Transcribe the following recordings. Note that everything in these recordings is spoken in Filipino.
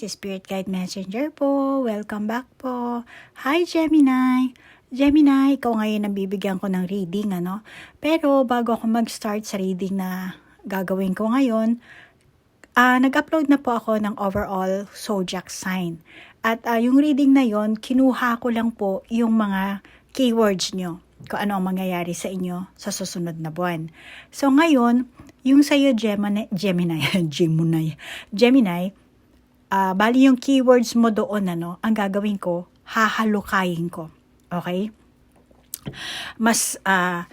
si Spirit Guide Messenger po. Welcome back po. Hi Gemini! Gemini, ikaw ngayon ang bibigyan ko ng reading, ano? Pero bago ako mag-start sa reading na gagawin ko ngayon, uh, nag-upload na po ako ng overall zodiac sign. At uh, yung reading na yon kinuha ko lang po yung mga keywords nyo kung ano ang mangyayari sa inyo sa susunod na buwan. So ngayon, yung sa'yo Gemini, Gemini, Gemini, Gemini, uh, bali yung keywords mo doon, ano, ang gagawin ko, hahalukayin ko. Okay? Mas, uh,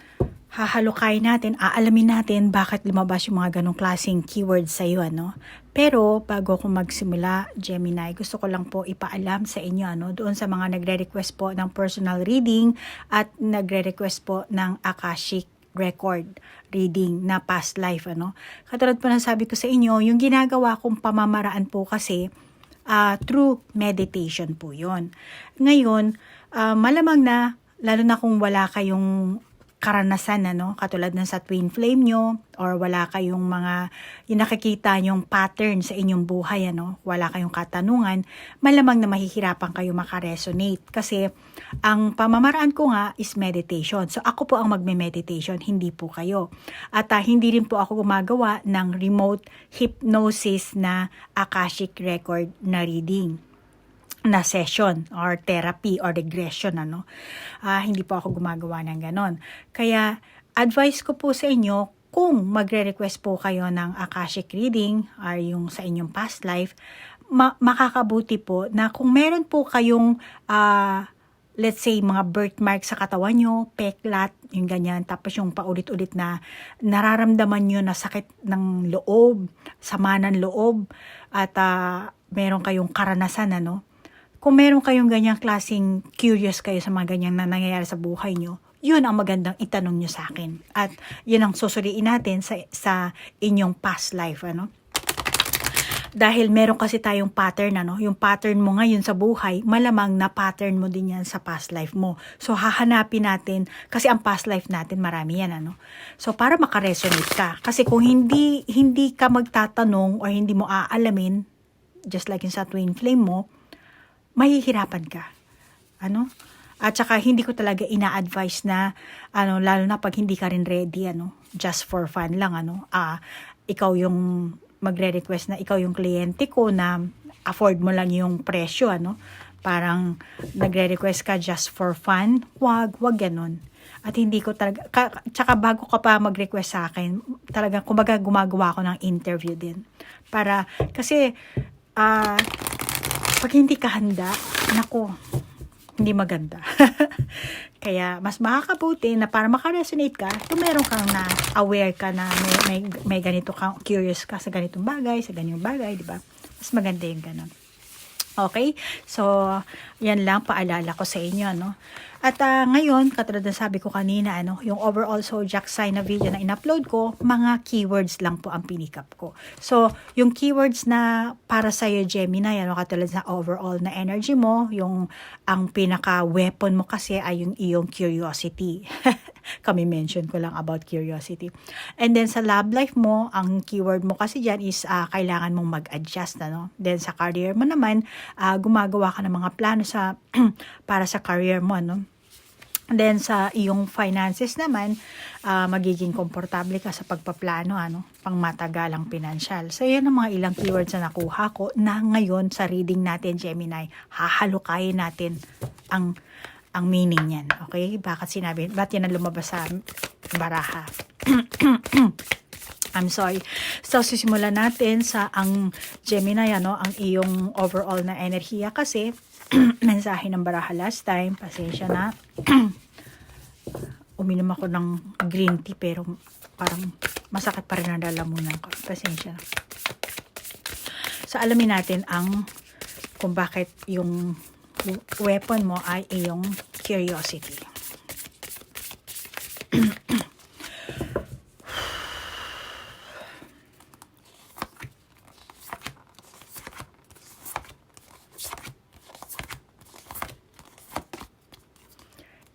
hahalukayin natin, aalamin natin bakit lumabas yung mga ganong klaseng keywords sa iyo, ano. Pero, bago ko magsimula, Gemini, gusto ko lang po ipaalam sa inyo, ano, doon sa mga nagre-request po ng personal reading at nagre-request po ng Akashic record reading na past life ano? Katulad po ng sabi ko sa inyo yung ginagawa kong pamamaraan po kasi uh, through meditation po yon ngayon uh, malamang na lalo na kung wala kayong karanasan ano? Katulad ng sa twin flame nyo or wala kayong mga yung nakikita yung pattern sa inyong buhay ano? Wala kayong katanungan malamang na mahihirapan kayo makaresonate. Kasi ang pamamaraan ko nga is meditation so ako po ang magme-meditation hindi po kayo at uh, hindi rin po ako gumagawa ng remote hypnosis na akashic record na reading na session or therapy or regression ano. Uh, hindi po ako gumagawa ng ganon. Kaya advice ko po sa inyo kung magre-request po kayo ng Akashic reading or yung sa inyong past life, ma- makakabuti po na kung meron po kayong uh, let's say mga birthmark sa katawan nyo, peklat, yung ganyan, tapos yung paulit-ulit na nararamdaman nyo na sakit ng loob, sama ng loob, at uh, meron kayong karanasan, ano, kung meron kayong ganyang klaseng curious kayo sa mga ganyang na nangyayari sa buhay nyo, yun ang magandang itanong nyo sa akin. At yun ang susuriin natin sa, sa inyong past life, ano? Dahil meron kasi tayong pattern, ano? Yung pattern mo ngayon sa buhay, malamang na pattern mo din yan sa past life mo. So, hahanapin natin, kasi ang past life natin, marami yan, ano? So, para makaresonate ka. Kasi kung hindi, hindi ka magtatanong or hindi mo aalamin, just like yung sa twin flame mo, mahihirapan ka. Ano? At saka hindi ko talaga ina-advise na ano lalo na pag hindi ka rin ready ano, just for fun lang ano. Ah, ikaw yung magre-request na ikaw yung kliyente ko na afford mo lang yung presyo ano. Parang nagre-request ka just for fun. Wag, wag ganun. At hindi ko talaga, ka, tsaka bago ka pa mag-request sa akin, talaga, kumbaga gumagawa ako ng interview din. Para, kasi, ah, uh, pag hindi ka handa, nako, hindi maganda. Kaya mas makakabuti na para makaresonate ka, kung meron kang na aware ka na may, may, may ganito kang curious ka sa ganitong bagay, sa ganitong bagay, di ba? Mas maganda yung ganun. Okay? So, yan lang paalala ko sa inyo, no? At uh, ngayon, katulad na sabi ko kanina, ano, yung overall zodiac sign na video na in-upload ko, mga keywords lang po ang pinikap ko. So, yung keywords na para sa iyo Gemini, ano, katulad sa overall na energy mo, yung ang pinaka-weapon mo kasi ay yung iyong curiosity. Kami mention ko lang about curiosity. And then sa love life mo, ang keyword mo kasi dyan is uh, kailangan mong mag-adjust. Ano? Then sa career mo naman, uh, gumagawa ka ng mga plano sa para sa career mo. Ano? Then sa iyong finances naman, uh, magiging komportable ka sa pagpaplano, ano, pang matagalang pinansyal. So yan ang mga ilang keywords na nakuha ko na ngayon sa reading natin Gemini, hahalukayin natin ang ang meaning niyan. Okay? Bakit sinabi, bakit yan ang lumabas sa baraha? I'm sorry. So, sisimulan natin sa ang Gemini, ano, ang iyong overall na enerhiya kasi mensahe ng baraha last time. Pasensya na. Uminom ako ng green tea pero parang masakit pa rin ang lalamunan ko. Pasensya na. So, alamin natin ang kung bakit yung weapon mo ay iyong curiosity.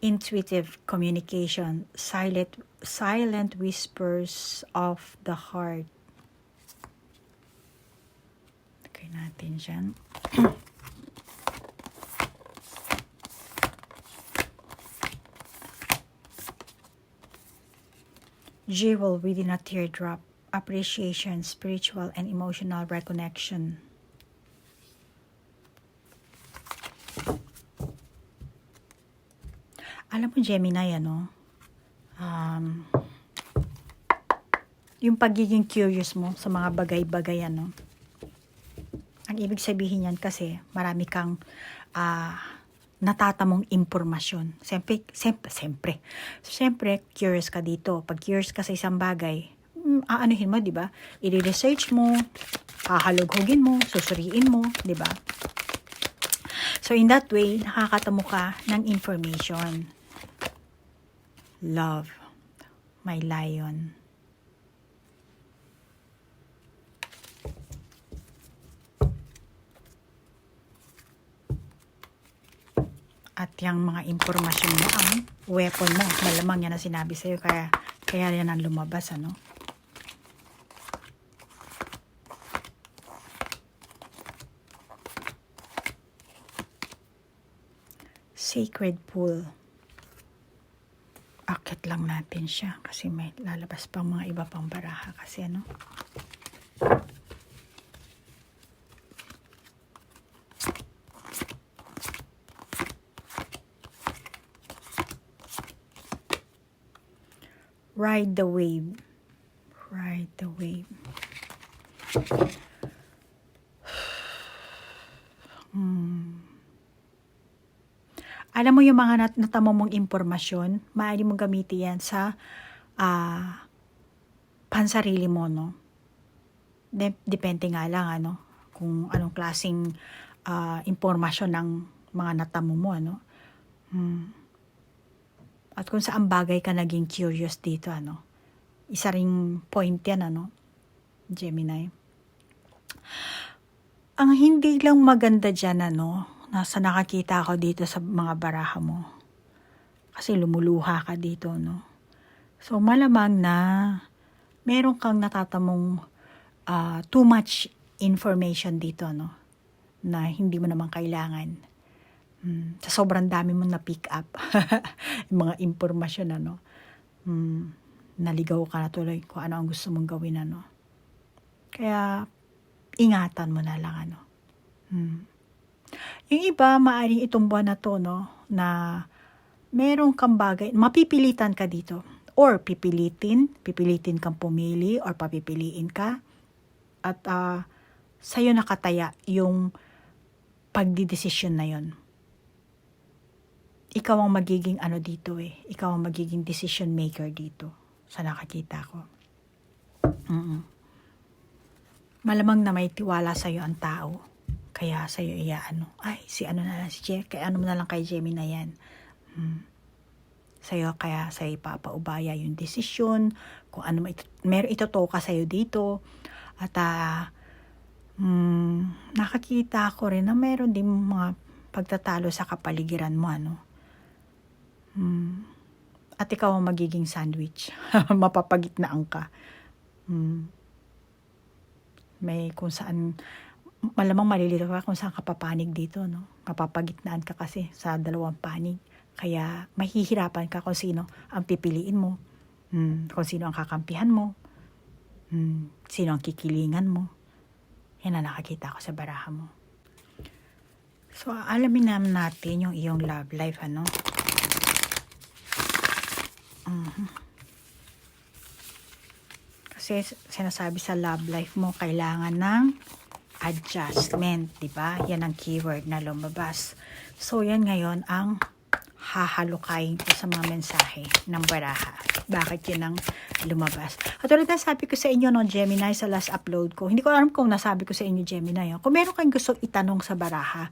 intuitive communication, silent, silent whispers of the heart. Lagay natin dyan. Jewel within a teardrop. Appreciation, spiritual and emotional reconnection. Alam mo, Gemini, ano? Um, yung pagiging curious mo sa mga bagay-bagay, ano? Ang ibig sabihin yan kasi marami kang ah, natatamong impormasyon. Siyempre, siyempre, siyempre, siyempre, curious ka dito. Pag curious ka sa isang bagay, mm, aanuhin mo, di ba? I-research mo, hahalughugin mo, susuriin mo, di ba? So, in that way, nakakatamo ka ng information. Love, my lion. At yung mga impormasyon mo ang weapon mo. Malamang yan ang sinabi sa'yo. Kaya, kaya yan ang lumabas, ano? Sacred pool. Akit lang natin siya kasi may lalabas pang mga iba pang baraha kasi ano. Ride the wave. Ride the wave. Hmm. Alam mo yung mga nat natamo mong impormasyon, maaari mong gamitin yan sa ah, pansarili mo, no? De- depende nga lang, ano, kung anong klaseng ah, impormasyon ng mga natamo mo, ano? Hmm. At kung saan bagay ka naging curious dito, ano? Isa ring point yan, ano? Gemini. Ang hindi lang maganda dyan, ano, nasa nakakita ako dito sa mga baraha mo. Kasi lumuluha ka dito, no? So, malamang na meron kang natatamong ah, too much information dito, no? Na hindi mo naman kailangan. Hmm, sa sobrang dami mo na pick up. mga impormasyon, ano? Hmm, naligaw ka na tuloy kung ano ang gusto mong gawin, ano? Kaya, ingatan mo na lang, ano? Hmm. Yung iba, maaring itong buwan na to, no, na meron kang bagay, mapipilitan ka dito. Or pipilitin, pipilitin kang pumili or papipiliin ka. At ah, sa'yo nakataya yung pagdidesisyon na yon. Ikaw ang magiging ano dito eh. Ikaw ang magiging decision maker dito sa nakakita ko. Mm-mm. Malamang na may tiwala sa'yo ang tao. Kaya sa'yo iya ano, ay si ano na lang si Jeff, kaya ano na lang kay Jamie na yan. Hmm. Sa'yo kaya sa'yo ipapaubaya yung desisyon, kung ano may, meron itotoka sa'yo dito. At ah, hmm, nakakita ko rin na meron din mga pagtatalo sa kapaligiran mo, ano. Hmm. At ikaw ang magiging sandwich. Mapapagitnaan ka. Hmm. May kung saan malamang malilito ka kung saan ka papanig dito, no? Mapapagitnaan ka kasi sa dalawang panig. Kaya mahihirapan ka kung sino ang pipiliin mo. Hmm, kung sino ang kakampihan mo. Hmm, sino ang kikilingan mo. Yan ang nakakita ko sa baraha mo. So, alamin naman natin yung iyong love life, ano? Mhm. Kasi sinasabi sa love life mo, kailangan ng adjustment, di ba? Yan ang keyword na lumabas. So, yan ngayon ang hahalukayin ko sa mga mensahe ng baraha. Bakit yun ang lumabas? At ulit na sabi ko sa inyo, no, Gemini, sa last upload ko, hindi ko alam kung nasabi ko sa inyo, Gemini, no? kung meron kayong gusto itanong sa baraha,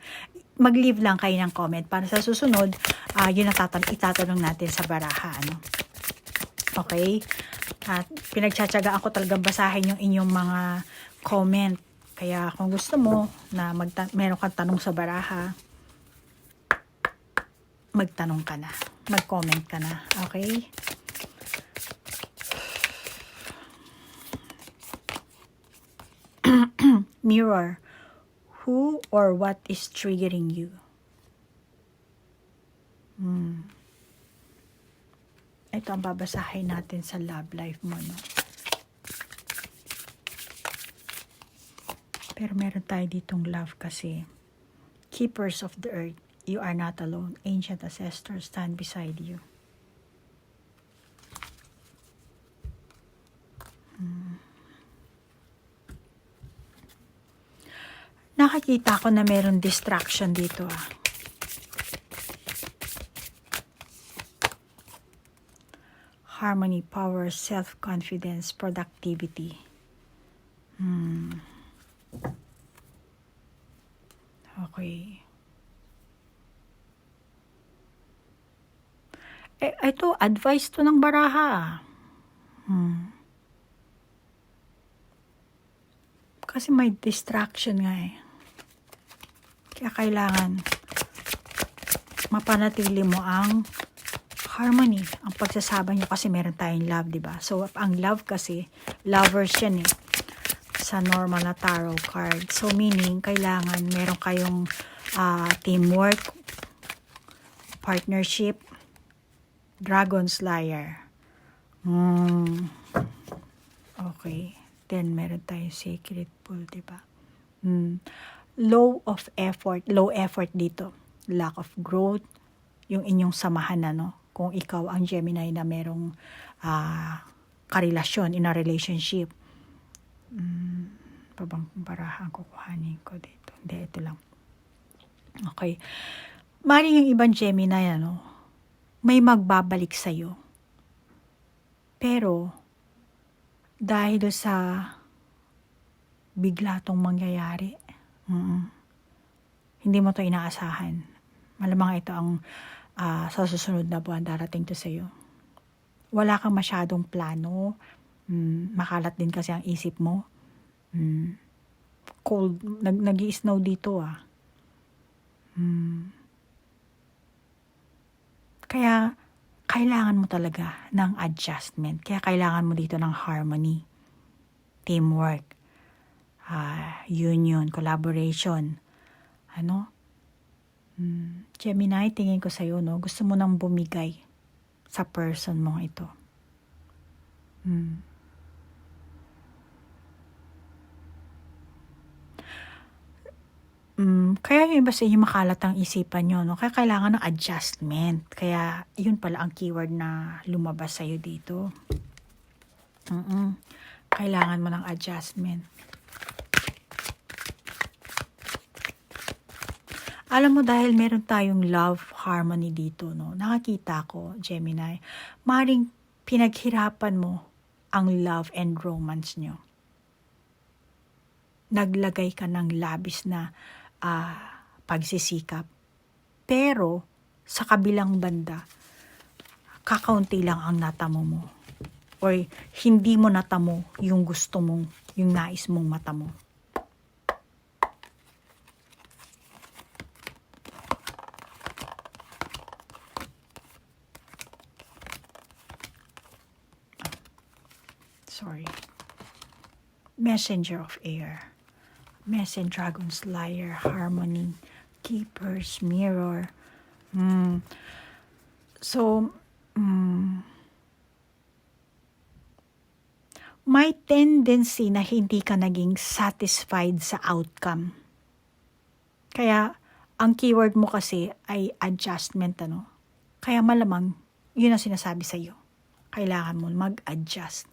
mag-leave lang kayo ng comment para sa susunod, uh, yun ang tatanong, itatanong natin sa baraha. Ano? Okay? At pinagtsatsagaan ko talagang basahin yung inyong mga comment. Kaya kung gusto mo na magta- meron kang tanong sa baraha, magtanong ka na. Mag-comment ka na. Okay? Mirror. Who or what is triggering you? Hmm. Ito ang babasahin natin sa love life mo, no? Pero meron tayo ditong love kasi. Keepers of the earth, you are not alone. Ancient ancestors stand beside you. Nakakita ko na meron distraction dito ah. Harmony, power, self-confidence, productivity. Hmm. Okay. Eh, ito, advice to ng baraha. ah. Hmm. Kasi may distraction nga eh. Kaya kailangan mapanatili mo ang harmony, ang pagsasama nyo kasi meron tayong love, ba? So, ang love kasi, lovers yan eh, sa normal na tarot card. So, meaning, kailangan meron kayong ah, teamwork, partnership, dragon slayer. Hmm. Okay. Then, meron tayong sacred pool, ba? Hmm. Low of effort, low effort dito. Lack of growth, yung inyong samahan na, no? Kung ikaw ang Gemini na merong ah, karelasyon in a relationship. Hmm. Pa bang barahan kukuhanin ko dito? Hindi, ito lang. Okay. Maring yung ibang Gemini, ano, may magbabalik sa'yo. Pero, dahil sa bigla tong mangyayari, mm, hindi mo to inaasahan. Malamang ito ang ah, sa susunod na buwan darating to sa'yo. Wala kang masyadong plano. Mm, makalat din kasi ang isip mo. Mm, cold. Nag, nag-i-snow dito ah. Mm. Kaya, kailangan mo talaga ng adjustment. Kaya kailangan mo dito ng harmony, teamwork, ah, union, collaboration. Ano? Hmm, Gemini, tingin ko sa'yo, no? Gusto mo nang bumigay sa person mong ito. Hmm. Mm, kaya yung iba sa inyo makalat ang isipan nyo, no? Kaya kailangan ng adjustment. Kaya yun pala ang keyword na lumabas sa'yo dito. Mm-mm. Kailangan mo ng adjustment. Alam mo dahil meron tayong love harmony dito, no? Nakakita ko, Gemini, maring pinaghirapan mo ang love and romance nyo. Naglagay ka ng labis na ah, pagsisikap. Pero, sa kabilang banda, kakaunti lang ang natamo mo. Or hindi mo natamo yung gusto mong, yung nais mong matamo. Sorry. Messenger of air. Messenger, Dragon Slayer, Harmony, Keepers, Mirror. Mm. So, mm, may tendency na hindi ka naging satisfied sa outcome. Kaya, ang keyword mo kasi ay adjustment, ano? Kaya malamang, yun ang sinasabi sa iyo. Kailangan mo mag-adjust.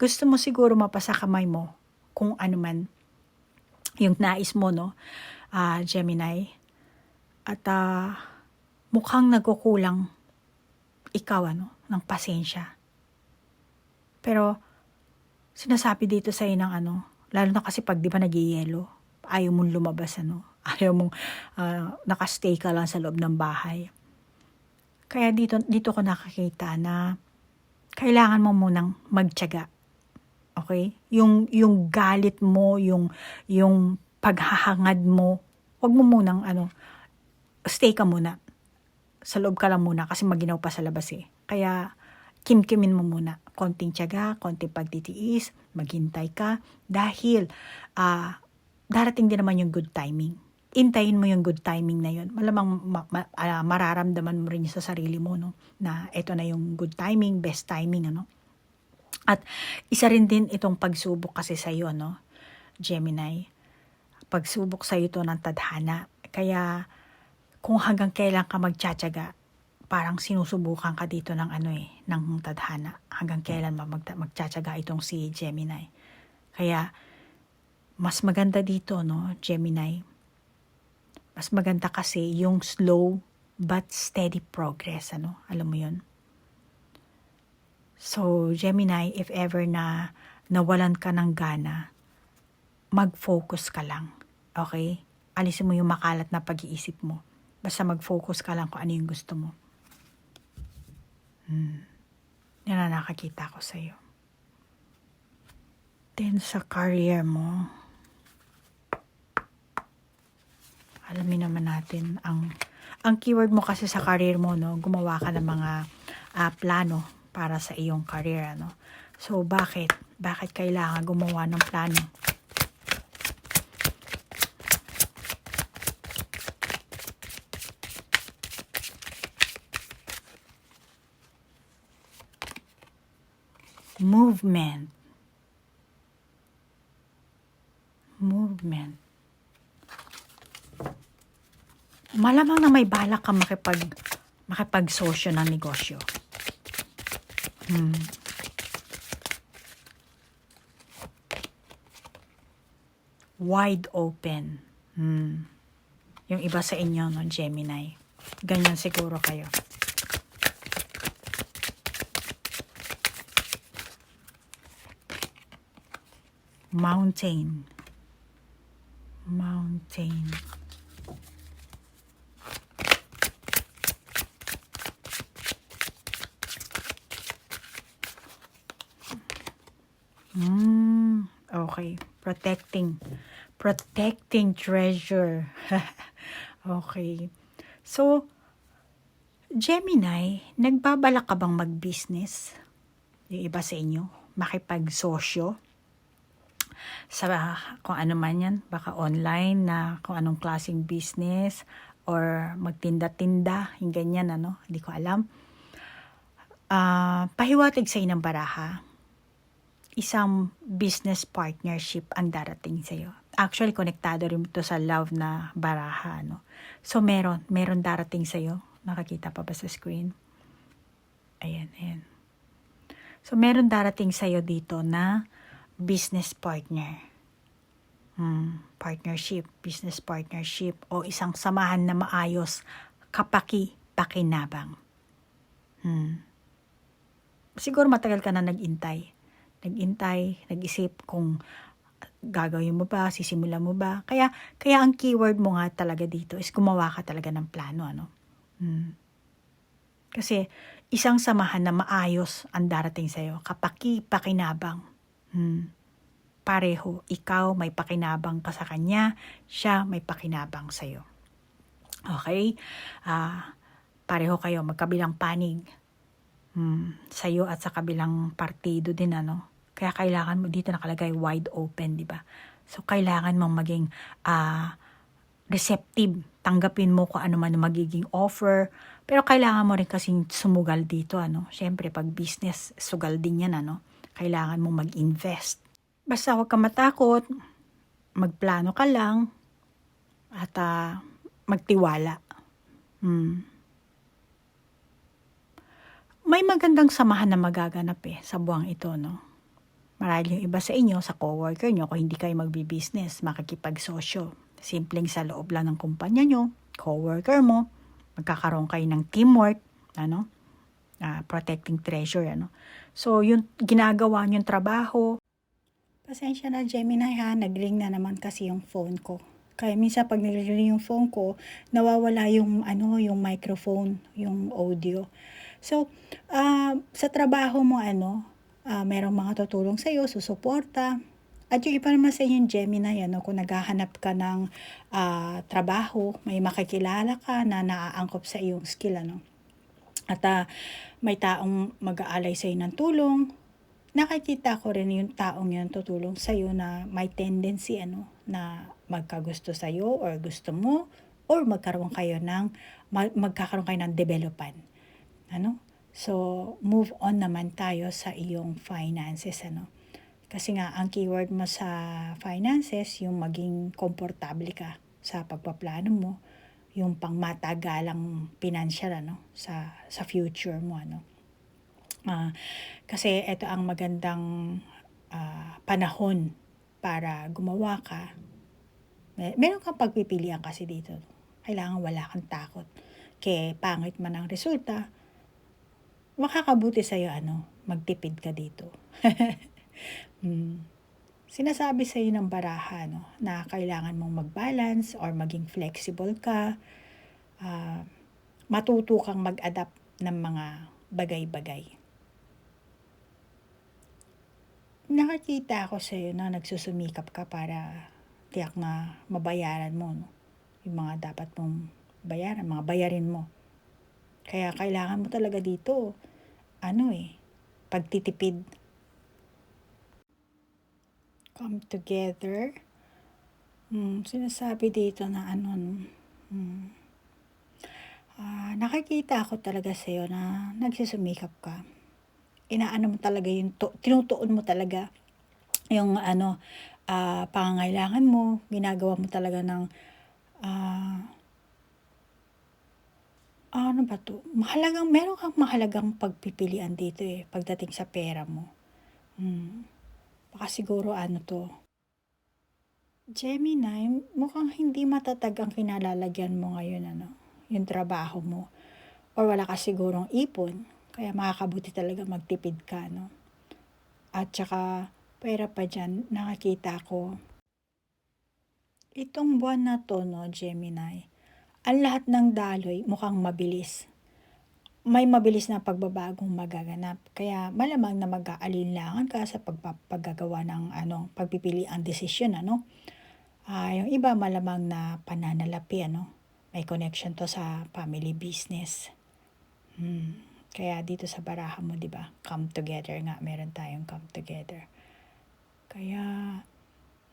Gusto mo siguro mapasa kamay mo kung ano man yung nais mo, no? Ah, Gemini. At ah, mukhang nagkukulang ikaw, ano, ng pasensya. Pero, sinasabi dito sa'yo ng ano, lalo na kasi pag di ba nagyayelo, ayaw mong lumabas, ano, ayaw mong ah, nakastay ka lang sa loob ng bahay. Kaya dito, dito ko nakakita na kailangan mo munang magtiyaga Okay? Yung yung galit mo, yung yung paghahangad mo, wag mo munang ano, stay ka muna. Sa loob ka lang muna kasi maginaw pa sa labas eh. Kaya kimkimin mo muna. Konting tiyaga, konting pagtitiis, maghintay ka dahil ah darating din naman yung good timing. Intayin mo yung good timing na yun. Malamang ma- ma- ah, mararamdaman mo rin sa sarili mo, no? Na ito na yung good timing, best timing, ano? At isa rin din itong pagsubok kasi sa iyo, no? Gemini. Pagsubok sa ito ng tadhana. Kaya kung hanggang kailan ka magtsatsaga, parang sinusubukan ka dito ng ano eh, ng tadhana. Hanggang kailan ma mag, magtsatsaga itong si Gemini. Kaya mas maganda dito, no, Gemini. Mas maganda kasi yung slow but steady progress, ano? Alam mo yun? So, Gemini, if ever na nawalan ka ng gana, mag-focus ka lang. Okay? Alisin mo yung makalat na pag-iisip mo. Basta mag-focus ka lang kung ano yung gusto mo. Hmm. Yan ang nakakita ko sa'yo. Then, sa career mo, alamin naman natin ang ang keyword mo kasi sa career mo no gumawa ka ng mga ah, plano para sa iyong career ano? So bakit? Bakit kailangan gumawa ng plano? Movement. Movement. Malamang na may balak ka makipag makipagsosyo ng negosyo. Hmm. Wide open. Hmm. Yung iba sa inyo, no, Gemini. Ganyan siguro kayo. Mountain. Mountain. Mm, okay. Protecting. Protecting treasure. okay. So, Gemini, nagbabalak ka bang mag-business? Yung iba sa inyo, makipagsosyo? Sa kung ano man yan, baka online na kung anong klaseng business or magtinda-tinda, yung ganyan, ano, hindi ko alam. Ah, pahiwatig sa ng baraha isang business partnership ang darating sa iyo. Actually, konektado rin to sa love na baraha, no? So, meron, meron darating sa iyo. Nakakita pa ba sa screen? Ayan, ayan. So, meron darating sa iyo dito na business partner. Hmm, partnership, business partnership, o isang samahan na maayos, kapaki, pakinabang. Hmm. Siguro matagal ka na nag-intay nag-intay, nag-isip kung gagawin mo ba, sisimula mo ba. Kaya, kaya ang keyword mo nga talaga dito is gumawa ka talaga ng plano, ano. Hmm. Kasi, isang samahan na maayos ang darating sa'yo, kapaki, pakinabang. Hmm. Pareho, ikaw may pakinabang ka sa kanya, siya may pakinabang sa'yo. Okay? Ah, pareho kayo, magkabilang panig. Hmm, sa'yo at sa kabilang partido din, ano. Kaya kailangan mo dito nakalagay wide open, di ba? So, kailangan mong maging uh, receptive. Tanggapin mo kung ano man magiging offer. Pero kailangan mo rin kasing sumugal dito, ano. Siyempre, pag business, sugal din yan, ano. Kailangan mong mag-invest. Basta huwag ka matakot. Magplano ka lang. At uh, magtiwala. Hmm. May magandang samahan na magaganap eh sa buwang ito, no? Marahil yung iba sa inyo, sa coworker nyo, kung hindi kayo magbi-business, makikipagsosyo. Simpleng sa loob lang ng kumpanya nyo, coworker mo, magkakaroon kayo ng teamwork, ano? Uh, protecting treasure, ano? So, yung ginagawa nyo trabaho. Pasensya na, Gemini ha, nagring na naman kasi yung phone ko. Kaya minsan pag nagring yung phone ko, nawawala yung ano, yung microphone, yung audio. So, uh, sa trabaho mo ano, uh, merong mga tutulong sa iyo, susuporta. At yung iba naman sa inyong Gemini, ano, kung naghahanap ka ng uh, trabaho, may makikilala ka na naaangkop sa iyong skill. Ano. At uh, may taong mag-aalay sa iyo ng tulong. Nakikita ko rin yung taong yun tutulong sa iyo na may tendency ano, na magkagusto sa'yo or gusto mo or magkaroon kayo ng mag- magkakaroon kayo ng developan. Ano? So, move on naman tayo sa iyong finances, ano? Kasi nga, ang keyword mo sa finances, yung maging komportable ka sa pagpaplano mo, yung pangmatagalang financial, ano, sa, sa future mo, ano. Ah, kasi ito ang magandang ah, panahon para gumawa ka. Mer- Meron kang pagpipilian kasi dito. Kailangan wala kang takot. Kaya pangit man ang resulta, makakabuti sa'yo ano, magtipid ka dito. Hmm. Sinasabi sa'yo ng baraha no, na kailangan mong mag-balance or maging flexible ka. ah, matuto kang mag-adapt ng mga bagay-bagay. Nakakita ako sa'yo na nagsusumikap ka para tiyak na mabayaran mo no, yung mga dapat mong bayaran, mga bayarin mo. Kaya kailangan mo talaga dito, ano eh, pagtitipid. Come together. Hmm, sinasabi dito na ano, no, hmm, ah, nakikita ako talaga sa'yo na nagsusumikap ka. Inaano mo talaga yung, to, tinutuon mo talaga yung ano, ah, pangangailangan mo, ginagawa mo talaga ng, ah, ano ba to? Mahalagang, meron kang mahalagang pagpipilian dito eh, pagdating sa pera mo. Hmm. Baka siguro ano to. Gemini, mukhang hindi matatag ang kinalalagyan mo ngayon, ano, yung trabaho mo. Or wala ka sigurong ipon, kaya makakabuti talaga magtipid ka, no? At saka, pera pa dyan, nakakita ko. Itong buwan na to, no, Gemini, ang lahat ng daloy mukhang mabilis. May mabilis na pagbabagong magaganap. Kaya malamang na mag-aalinlangan ka sa pagpapagagawa ng ano, pagpipili ang desisyon, ano? Ah, yung iba malamang na pananalapi, ano? May connection to sa family business. Hmm. Kaya dito sa baraha mo, di ba? Come together nga. Meron tayong come together. Kaya,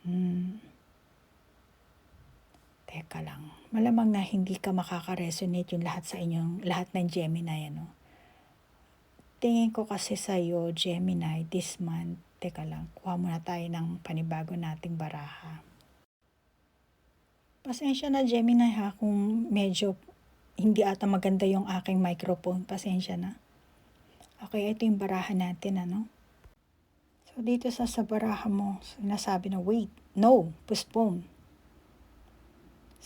hmm, teka lang. Malamang na hindi ka makaka-resonate yung lahat sa inyong, lahat ng Gemini, ano? Tingin ko kasi sa'yo, Gemini, this month, teka lang, kuha muna tayo ng panibago nating baraha. Pasensya na, Gemini, ha, kung medyo hindi ata maganda yung aking microphone. Pasensya na. Okay, ito yung baraha natin, ano? So, dito sa sa baraha mo, sinasabi na, wait, no, postpone.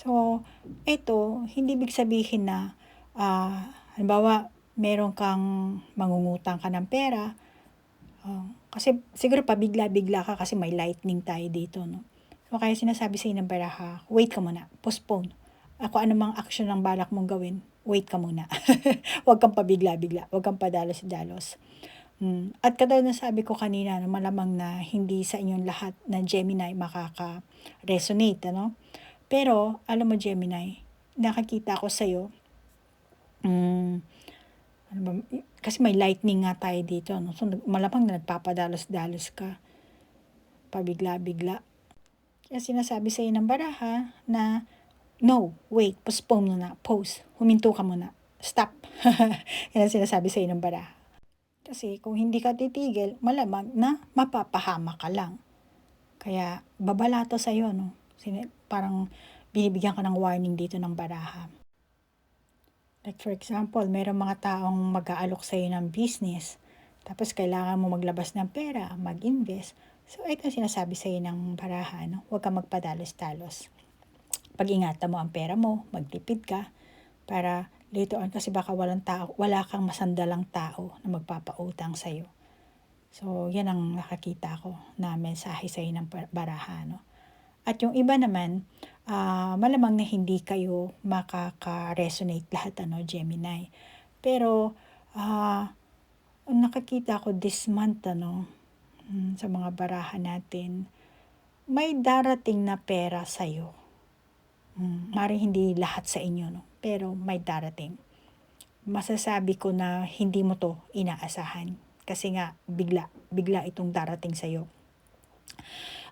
So, ito, hindi big sabihin na, ah, halimbawa, meron kang mangungutang ka ng pera, ah, kasi siguro pabigla-bigla ka kasi may lightning tayo dito, no? So, kaya sinasabi sa ng baraha, wait ka muna, postpone. Ako anumang action ang balak mong gawin, wait ka muna. Huwag kang pabigla-bigla, huwag kang padalos-dalos. Mm. At katulad na sabi ko kanina, no, malamang na hindi sa inyong lahat na Gemini makaka-resonate, ano? Pero, alam mo Gemini, nakakita ko sa'yo, mm, ano ba, kasi may lightning nga tayo dito, no? So, malamang na nagpapadalos-dalos ka, pabigla-bigla. Kaya sinasabi sa'yo ng baraha na, no, wait, postpone muna, pause, huminto ka muna, stop. Yan ang sinasabi sa'yo ng baraha. Kasi kung hindi ka titigil, malamang na mapapahama ka lang. Kaya babala to sa'yo, no? Parang binibigyan ka ng warning dito ng baraha. Like for example, mayroong mga taong mag-aalok sa'yo ng business, tapos kailangan mo maglabas ng pera, mag-invest. So, ito ang sinasabi sa'yo ng baraha, no? Huwag kang magpadalos-talos. Pag-ingatan mo ang pera mo, magtipid ka, para later on kasi baka walang tao, wala kang masandalang tao na magpapautang sa iyo. So, yan ang nakakita ko na mensahe sa ng baraha, no? At yung iba naman, uh, malamang na hindi kayo makaka-resonate lahat, ano, Gemini. Pero, uh, nakakita ko this month, ano, hmm, sa mga baraha natin, may darating na pera sa'yo. Hmm, mari hindi lahat sa inyo, no? pero may darating. Masasabi ko na hindi mo to inaasahan kasi nga bigla, bigla itong darating sa'yo.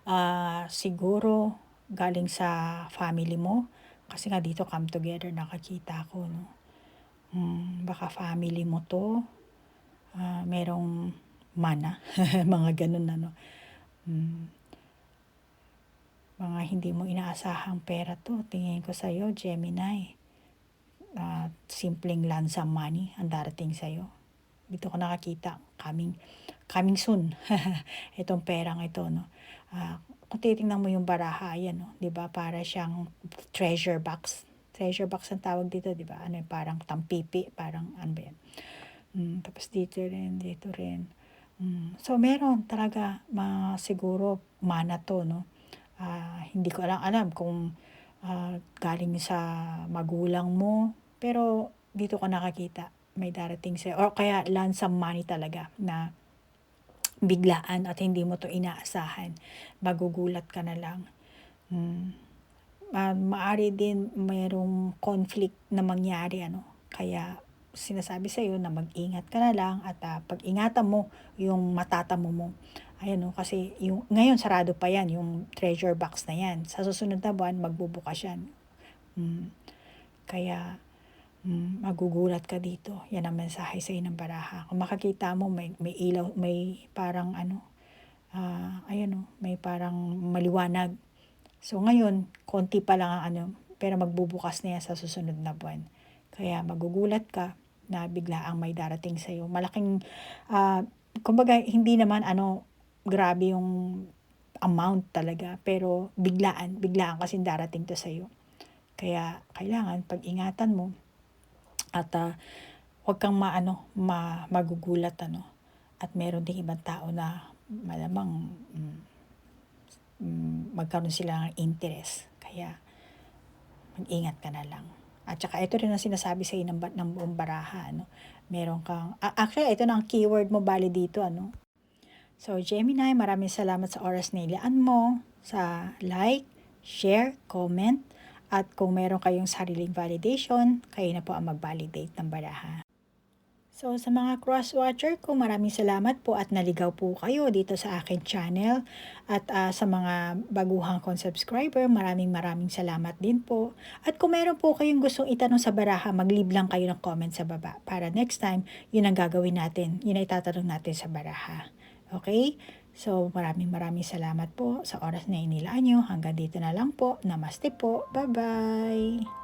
Uh, siguro galing sa family mo. Kasi nga dito come together nakakita ko no. Hmm, baka family mo to. Ah, merong mana, mga ganun ano. Hmm, mga hindi mo inaasahang pera to. Tingin ko sa'yo, Gemini. Ah, simpleng lansa money ang darating sa'yo. Dito ko nakakita, coming, coming soon. Itong perang ito, no. Ah, kung titingnan mo yung baraha, ayan, no, 'di ba? Para siyang treasure box. Treasure box ang tawag dito, 'di ba? Ano, parang tampipi, parang ano ba yan? Mm, tapos dito rin, dito rin. Mm, so meron talaga ma siguro mana to, no. Ah, hindi ko alam alam kung ah, galing sa magulang mo, pero dito ko nakakita may darating sa'yo. Or kaya lansang money talaga na biglaan at hindi mo to inaasahan. Magugulat ka na lang. Hmm. Ah, maari din mayroong conflict na mangyari ano. Kaya sinasabi sa iyo na mag-ingat ka na lang at ah, pag-ingatan mo yung matatamo mo. Ayan no, kasi yung ngayon sarado pa yan yung treasure box na yan. Sa susunod na buwan magbubukas yan. Hmm. Kaya mm, magugulat ka dito. Yan ang mensahe sa ng baraha. Kung makakita mo may may ilaw, may parang ano ah ayan oh, may parang maliwanag. So ngayon, konti pa lang ang ano, pero magbubukas na yan sa susunod na buwan. Kaya magugulat ka na bigla ang may darating sa iyo. Malaking ah kumbaga hindi naman ano grabe yung amount talaga, pero biglaan, biglaan kasi darating to sa iyo. Kaya kailangan pag-ingatan mo at ah, huwag kang maano, ma, magugulat ano. At meron ding ibang tao na malamang mm, mm, magkaroon sila ng interest. Kaya mag-ingat ka na lang. At saka ito rin ang sinasabi sa ng, ba- ng buong baraha. Ano? Meron kang, ah, actually ito na ang keyword mo bali dito. Ano? So Gemini, maraming salamat sa oras na ilaan mo, sa like, share, comment, at kung meron kayong sariling validation, kayo na po ang mag-validate ng baraha. So sa mga cross-watcher ko, maraming salamat po at naligaw po kayo dito sa akin channel. At ah, sa mga baguhang kong subscriber, maraming maraming salamat din po. At kung meron po kayong gustong itanong sa baraha, mag-leave lang kayo ng comment sa baba. Para next time, yun ang gagawin natin. Yun ang itatanong natin sa baraha. Okay? So maraming maraming salamat po sa oras na inilaan nyo. Hanggang dito na lang po. Namaste po. Bye-bye!